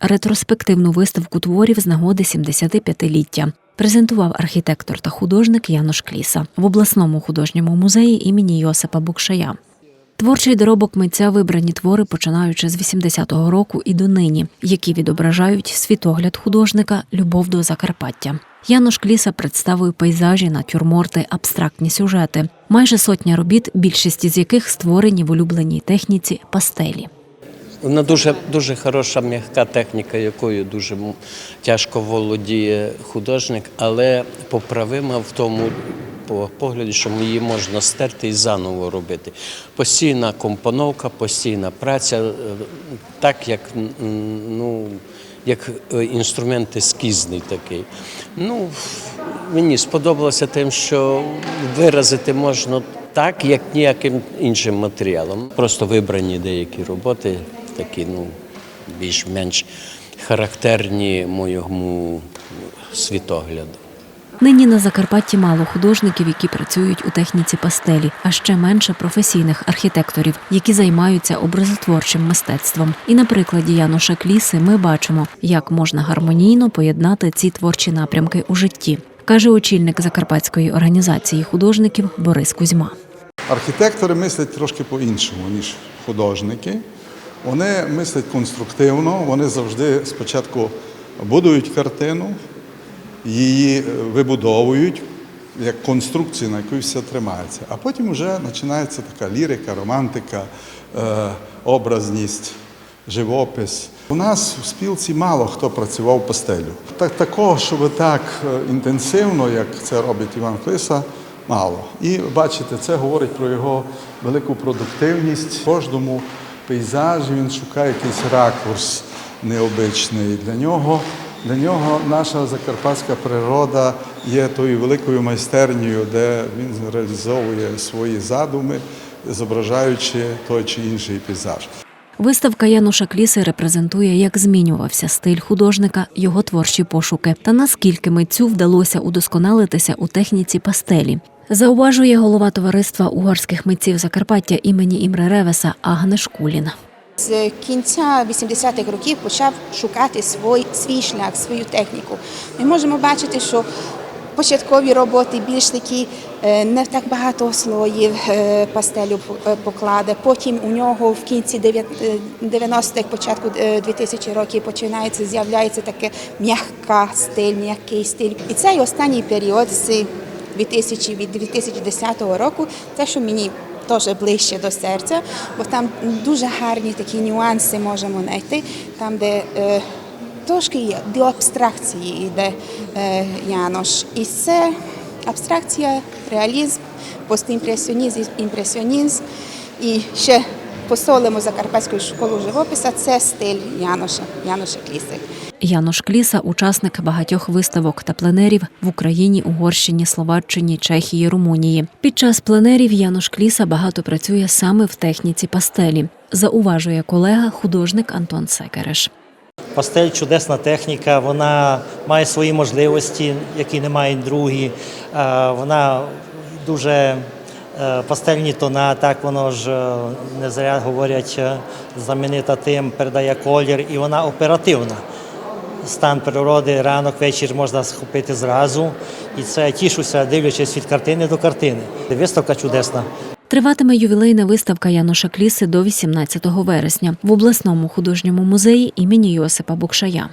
ретроспективну виставку творів з нагоди 75-ліття. Презентував архітектор та художник Янош Кліса в обласному художньому музеї імені Йосипа Букшая. Творчий доробок митця вибрані твори, починаючи з 80-го року і донині, які відображають світогляд художника, любов до Закарпаття. Янош Кліса представив пейзажі, натюрморти, абстрактні сюжети. Майже сотня робіт, більшість з яких створені в улюбленій техніці пастелі. Вона дуже, дуже хороша м'яка техніка, якою дуже тяжко володіє художник, але поправима в тому по- погляді, що її можна стерти і заново робити. Постійна компоновка, постійна праця, е, так як, ну, як е, інструмент ескізний такий. Ну, мені сподобалося тим, що виразити можна так, як ніяким іншим матеріалом. Просто вибрані деякі роботи, такі ну, більш-менш характерні моєму світогляду. Нині на Закарпатті мало художників, які працюють у техніці пастелі, а ще менше професійних архітекторів, які займаються образотворчим мистецтвом. І на прикладі Януша Кліси ми бачимо, як можна гармонійно поєднати ці творчі напрямки у житті, каже очільник Закарпатської організації художників Борис Кузьма. Архітектори мислять трошки по-іншому, ніж художники. Вони мислять конструктивно, вони завжди спочатку будують картину, її е, вибудовують як конструкцію, на яку все тримається. А потім вже починається така лірика, романтика, е, образність, живопис. У нас в спілці мало хто працював пастелю. Так, такого, щоб так е, інтенсивно, як це робить Іван Клиса, мало. І бачите, це говорить про його велику продуктивність. Кожному пейзажі він шукає якийсь ракурс необичний. Для нього, для нього наша закарпатська природа є тою великою майстернею, де він реалізовує свої задуми, зображаючи той чи інший пейзаж. Виставка Януша Кліси репрезентує, як змінювався стиль художника, його творчі пошуки та наскільки митцю вдалося удосконалитися у техніці пастелі. Зауважує голова товариства угорських митців Закарпаття імені Імре Ревеса Агне Шкулін. З кінця 80-х років почав шукати свій, свій шлях, свою техніку. Ми можемо бачити, що початкові роботи більш такі е, не так багато слоїв е, пастелю е, покладе. Потім у нього в кінці дев'ят- е, 90-х, початку е, 2000 років починається, з'являється таке м'яка стиль, м'який стиль. І цей останній період з 2000, від 2010 року, те, що мені теж ближче до серця, бо там дуже гарні такі нюанси можемо знайти, там, де е, трошки є до абстракції йде е, Янош. І це абстракція, реалізм, постімпресіонізм, імпресіонізм. І ще посолимо Закарпатську школу живописа, це стиль Яноша, Яноша Кліси. Янош Кліса учасник багатьох виставок та пленерів в Україні, Угорщині, Словаччині, Чехії, Румунії. Під час пленерів Янош Кліса багато працює саме в техніці пастелі. Зауважує колега, художник Антон Секереш. Пастель чудесна техніка, вона має свої можливості, які не мають другі. Е, Вона дуже е, пастельні тона, так воно ж е, не зря говорять, знаменита тим, передає колір, і вона оперативна. Стан природи ранок, вечір можна схопити зразу. І це тішуся, дивлячись від картини до картини. Виставка чудесна. Триватиме ювілейна виставка Яноша Кліси до 18 вересня в обласному художньому музеї імені Йосипа Букшая.